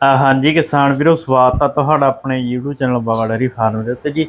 ਹਾਂਜੀ ਕਿਸਾਨ ਵੀਰੋ ਸਵਾਗਤ ਆ ਤੁਹਾਡਾ ਆਪਣੇ YouTube channel Baba dairy farm ਦੇ ਉੱਤੇ ਜੀ।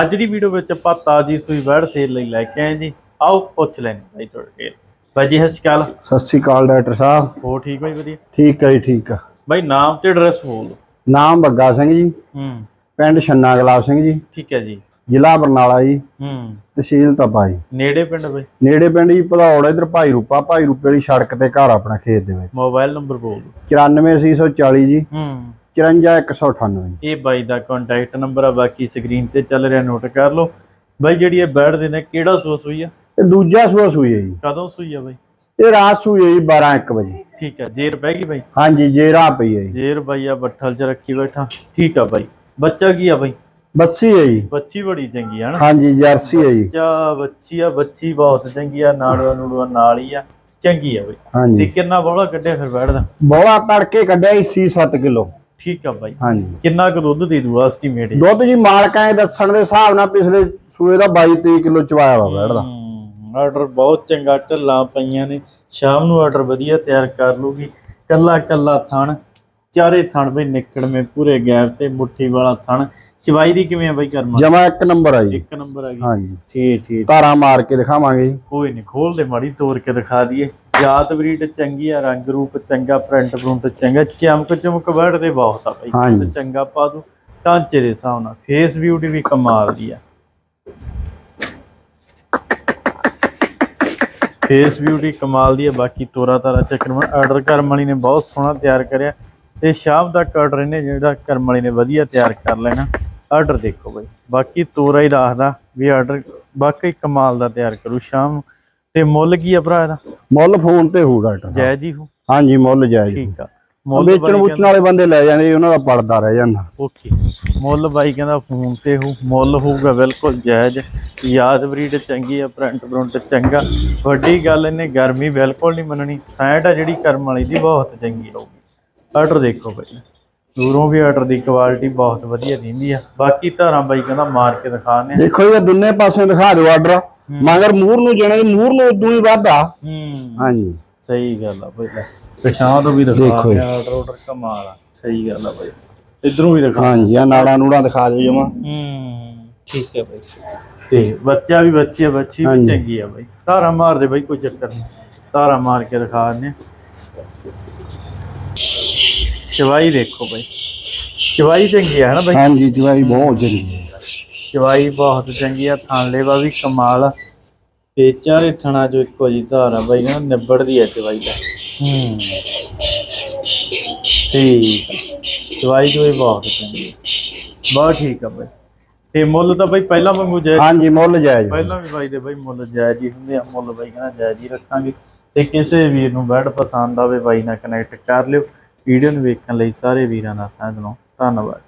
ਅੱਜ ਦੀ ਵੀਡੀਓ ਵਿੱਚ ਆਪਾਂ ਤਾਜੀ ਸੂਈ ਬੈੜ ਸੇਲ ਲਈ ਲੈ ਕੇ ਆਏ ਜੀ। ਆਓ ਪੁੱਛ ਲੈਣੇ ਬਾਈ ਤੁਹਾਡੇ ਬਾਈ ਜੀ ਸਤਿ ਸ਼੍ਰੀ ਅਕਾਲ। ਸਤਿ ਸ੍ਰੀ ਅਕਾਲ ਡਾਕਟਰ ਸਾਹਿਬ। ਹੋ ਠੀਕ ਹੋਈ ਵਧੀਆ? ਠੀਕ ਹੈ ਜੀ ਠੀਕ ਆ ਬਾਈ ਨਾਮ ਤੇ ਐਡਰੈਸ ਬੋਲ ਦਿਓ। ਨਾਮ ਬੱਗਾ ਸਿੰਘ ਜੀ। ਹੂੰ। ਪਿੰਡ ਛੰਨਾ ਗੁਲਾਬ ਸਿੰਘ ਜੀ। ਠੀਕ ਹੈ ਜੀ। ਜ਼ਿਲ੍ਹਾ ਬਰਨਾਲਾ ਜੀ ਹੂੰ। ਤਹਿਸੀਲ ਤਪਾ ਜੀ। ਨੇੜੇ ਪਿੰਡ ਬਾਈ? ਨੇੜੇ ਪਿੰਡ ਜੀ ਭਦੌੜ ਇਧਰ ਭਾਈ ਰੂਪਾ ਭਾਈ ਰੂਪੇ ਵਾਲੀ ਸੜਕ ਤੇ ਘਰ ਆਪਣਾ ਖੇਤ ਦੇ ਵਿੱਚ। ਮੋਬਾਈਲ ਨੰਬਰ ਬੋਲ ਦਿਓ। 94840 ਜੀ। ਹੂੰ। 54198 ਜੀ। ਇਹ ਬਾਈ ਦਾ ਕੰਟੈਕਟ ਨੰਬਰ ਆ ਬਾਕੀ ਸਕਰੀਨ ਤੇ ਚੱਲ ਰਿਹਾ ਨੋਟ ਕਰ ਲਓ। ਬਾਈ ਜਿਹੜੀ ਇਹ ਬੈੜ ਦੇ ਨੇ ਕਿਹੜਾ ਸੂਆ ਸੂਈ ਆ? ਇਹ ਦੂਜਾ ਸੂਆ ਸੂਈ ਹੈ ਜੀ। ਕਦੋਂ ਸੂਈ ਆ ਬਾਈ? ਇਹ ਰਾਤ ਸੂਈ ਹੈ ਜੀ 12 1 ਵਜੇ। ਠੀਕ ਹੈ ਜੇਰ ਬਹਿ ਗਈ ਬਾਈ? ਹਾਂਜੀ ਜੇ ਰਾਹ ਪਈ ਹੈ ਜੀ। ਜੇਰ ਬਾਈ ਆ ਬੱਠਲ 'ਚ ਰੱਖੀ ਬੈਠਾ। ਠੀਕ ਆ ਬਾਈ। ਬੱਚਾ ਕੀ ਆ ਬਾਈ? ਬੱਸੀ ਹੈ ਜੀ। ਬੱਚੀ ਬੜੀ ਚੰਗੀ ਆ ਨਾ। ਹਾਂਜੀ ਜਰਸੀ ਹੈ ਜੀ। ਬੱਚਾ ਬੱਚੀ ਆ ਬੱਚੀ ਬਹੁਤ ਚੰਗੀ ਆ ਨਾੜੂਆ ਨੂੜੂਆ ਨਾਲ ਹੀ ਆ ਚੰਗੀ ਆ ਬਾਈ। ਤੇ ਹਾਂਜੀ ਕਿੰਨਾ ਬੋਲਾ ਕੱਢਿਆ ਫਿਰ ਬੈਠਦਾ? ਬੋਲਾ ਤੜਕੇ ਕੱਢਿਆ ਸੀ 7 ਕਿਲੋ। ਠੀਕ ਆ ਬਾਈ। ਹਾਂਜੀ। ਕਿੰਨਾ ਕੁ ਦੁੱਧ ਦੇ ਦੂ ਐਸਟੀਮੇਟ ਦੁੱਧ ਜੀ ਮਾਲਕਾਂ ਦੇ ਦੱਸਣ ਦੇ ਹਿਸਾਬ ਨਾਲ ਪਿਛਲੇ ਸੂਏ ਦਾ 22 23 ਕਿਲੋ ਚਵਾਇਆ ਵਾ ਬੈਠਦਾ। ਆਰਡਰ ਬਹੁਤ ਚੰਗਾ ਢੱਲਾਂ ਪਈਆਂ ਨੇ। ਸ਼ਾਮ ਨੂੰ ਆਰਡਰ ਵਧੀਆ ਤਿਆਰ ਕਰ ਲੂਗੀ। ਕੱਲਾ ਕੱਲਾ ਥਣ ਚਾਰੇ ਥਣ ਬਈ ਨਿਕੜਵੇਂ ਪੂਰੇ ਗੈਪ ਤੇ ਮੁੱਠੀ ਵਾਲਾ ਥਣ। ਚਵਾਈ ਦੀ ਕਿਵੇਂ ਆ ਬਾਈ ਕਰਮਾ? ਜਮਾ ਇੱਕ ਨੰਬਰ ਆ ਜੀ। ਇੱਕ ਨੰਬਰ ਆ ਗਈ। ਹਾਂਜੀ। ਠੀਕ ਠੀਕ। ਧਾਰਾਂ ਮਾਰ ਕੇ ਦਿਖਾਵਾਂਗੇ ਜੀ। ਕੋਈ ਨਹੀਂ ਖੋਲ ਦੇ ਮਾੜੀ ਤੋੜ ਕੇ ਦਿਖਾ ਦਈਏ। ਜਾਤ ਬਰੀਡ ਚੰਗੀ ਆ ਰੰਗ ਰੂਪ ਚੰਗਾ ਪ੍ਰਿੰਟ ਪ੍ਰਿੰਟ ਚੰਗਾ। ਚਮਕ ਚਮਕ ਬੈਠਦੇ ਬਹੁਤ ਆ ਹਾਂਜੀ। ਤੇ ਚੰਗਾ ਪਾ ਦੂ ਢਾਂਚੇ ਦੇ ਹਿਸਾਬ ਨਾਲ। ਫੇਸ ਬਿਊਟੀ ਵੀ ਕਮਾਲ ਦੀ ਆ। ਫੇਸ ਬਿਊਟੀ ਕਮਾਲ ਦੀ ਆ ਬਾਕੀ ਤੋਰਾ ਤਾਰਾ ਚੱਕਰ ਆਰਡਰ ਕਰਮ ਵਾਲੀ ਨੇ ਬਹੁਤ ਸੋਹਣਾ ਤਿਆਰ ਕਰਿਆ। ਤੇ ਸ਼ਾਮ ਤੱਕ ਆਰਡਰ ਇਹਨੇ ਜਿਹੜਾ ਕਰਮ ਵਾਲੀ ਨੇ ਵਧੀਆ ਤਿਆਰ ਕਰ ਲੈਣਾ। ਆਰਡਰ ਦੇਖੋ ਬਈ। ਬਾਕੀ ਤੋਰਾ ਹੀ ਦੱਸਦਾ ਵੀ ਆਰਡਰ ਵਾਕਈ ਕਮਾਲ ਦਾ ਤਿਆਰ ਕਰੂ ਸ਼ਾਮ ਤੇ ਮੁੱਲ ਕੀ ਆ ਭਰਾ ਇਹਦਾ? ਮੁੱਲ ਫੋਨ ਤੇ ਹੋਊ ਡਾਕਟਰ। ਜੈ ਜੀ ਹੋ ਹਾਂਜੀ ਮੁੱਲ ਜਾਇਜ਼ ਠੀਕ ਆ। ਮੁੱਲ ਵੇਚਣ ਬਾਈ ਵੁੱਚਣ ਵਾਲੇ ਬੰਦੇ ਲੈ ਜਾਂਦੇ ਉਹਨਾਂ ਦਾ ਪੜਦਾ ਰਹਿ ਜਾਂਦਾ। ਓਕੇ। ਮੁੱਲ ਬਾਈ ਕਹਿੰਦਾ ਫੋਨ ਤੇ ਹੋ ਮੁੱਲ ਹੋਊਗਾ ਬਿਲਕੁਲ ਜਾਇਜ਼। ਯਾਦ ਬਰੀਡ ਚੰਗੀ ਆ ਪ੍ਰਿੰਟ ਪ੍ਰਿੰਟ ਚੰਗਾ। ਵੱਡੀ ਗੱਲ ਇਹਨੇ ਗਰਮੀ ਬਿਲਕੁਲ ਨਹੀਂ ਮੰਨਣੀ। ਫੈਟ ਆ ਜਿਹੜੀ ਕਰਮ ਵਾਲੀ ਦੀ ਬਹੁਤ ਚੰਗੀ ਹੋਊਗੀ। ਆਰਡਰ ਦੇਖੋ ਬਾਈ। ਦੂਰੋਂ ਵੀ ਆਰਡਰ ਦੀ ਕੁਆਲਿਟੀ ਬਹੁਤ ਵਧੀਆ ਦਿੰਦੀ ਆ। ਬਾਕੀ ਧਾਰਾਂ ਬਾਈ ਕਹਿੰਦਾ ਮਾਰ ਕੇ ਦਿਖਾਣੇ ਦੇਖੋ ਇਹ ਦੋਨੇ ਪਾਸੇ ਦਿਖਾ ਦਿਓ ਆਰਡਰ ਮਗਰ ਮੂਰ ਨੂੰ ਜਣੇ ਮੂਰ ਨੂੰ ਉਦੋਂ ਹੀ ਵਾਧਾ ਹੂੰ। ਹਾਂਜੀ। ਸਹੀ ਗੱਲ ਆ ਬਾਈ। ਲੈ ਪਛਾਣ ਤੋਂ ਵੀ ਦਿਖਾ। ਆਰਡਰ ਆਰਡਰ ਕਮਾਲ ਆ। ਸਹੀ ਗੱਲ ਆ ਬਾਈ। ਇਧਰੋਂ ਵੀ ਦਿਖਾ ਹਾਂਜੀ ਆ ਨਾੜਾ ਨੂੜਾ ਦਿਖਾ ਦਿਓ ਜਮਾ। ਹੂੰ ਠੀਕ ਹੈ ਬਾਈ। ਤੇ ਬੱਚਾ ਵੀ ਬੱਚੀ ਆ ਬੱਚੀ ਵੀ। ਚੰਗੀ ਆ ਬਾਈ। ਧਾਰਾ ਮਾਰ ਦੇ ਬਾਈ ਕੋਈ ਚੱਕਰ ਨਹੀਂ ਧਾਰਾ ਮਾਰ ਕੇ ਦਿਖਾ ਦਿੰਦੇ ਚਵਾਈ ਦੇਖੋ ਬਾਈ। ਚਵਾਈ ਚੰਗੀ ਆ ਨਾ ਬਾਈ? ਹਾਂਜੀ ਜਵਾਈ ਬਹੁਤ ਚੰਗੀ ਹੈ ਚਵਾਈ ਬਹੁਤ ਚੰਗੀ ਆ ਥਾਂ ਲੈਵਾ ਵੀ ਕਮਾਲ ਆ। ਤੇ ਚਾਰੇ ਥਣਾ ਜੋ ਇੱਕੋ ਜੀ ਧਾਰਾ ਬਾਈ ਨਾ ਨਿਬੜਦੀ ਆ ਚਵਾਈ ਦਾ ਹੂੰ ਠੀਕ। ਆ। ਚਵਾਈ ਜੋ ਬਹੁਤ ਚੰਗੀ ਆ। ਬਹੁਤ ਠੀਕ ਆ ਬਾਈ। ਤੇ ਮੁੱਲ ਤਾਂ ਬਾਈ ਪਹਿਲਾਂ ਵਾਂਗੂ ਜੈ ਹਾਂਜੀ ਮੁੱਲ ਜਾਇਜ਼ ਪਹਿਲਾਂ ਵੀ ਬਾਈ ਦੇ ਬਾਈ ਮੁੱਲ ਜਾਇਜ਼ ਹੀ ਹੁੰਦੇ ਆ। ਮੁੱਲ ਬਾਈ ਕਹਿੰਦਾ ਜਾਇਜ਼ ਹੀ ਰੱਖਾਂਗੇ। ਤੇ ਕਿਸੇ ਵੀਰ ਨੂੰ ਬੈਡ ਪਸੰਦ ਆਵੇ ਬਾਈ ਨਾਲ ਕਨੈਕਟ ਕਰ ਲਿਓ। ਵੀਡੀਓ ਨੂੰ ਵੇਖਣ ਲਈ ਸਾਰੇ ਵੀਰਾਂ ਦਾ ਧੰਨਵਾਦ ਧੰਨਵਾਦ।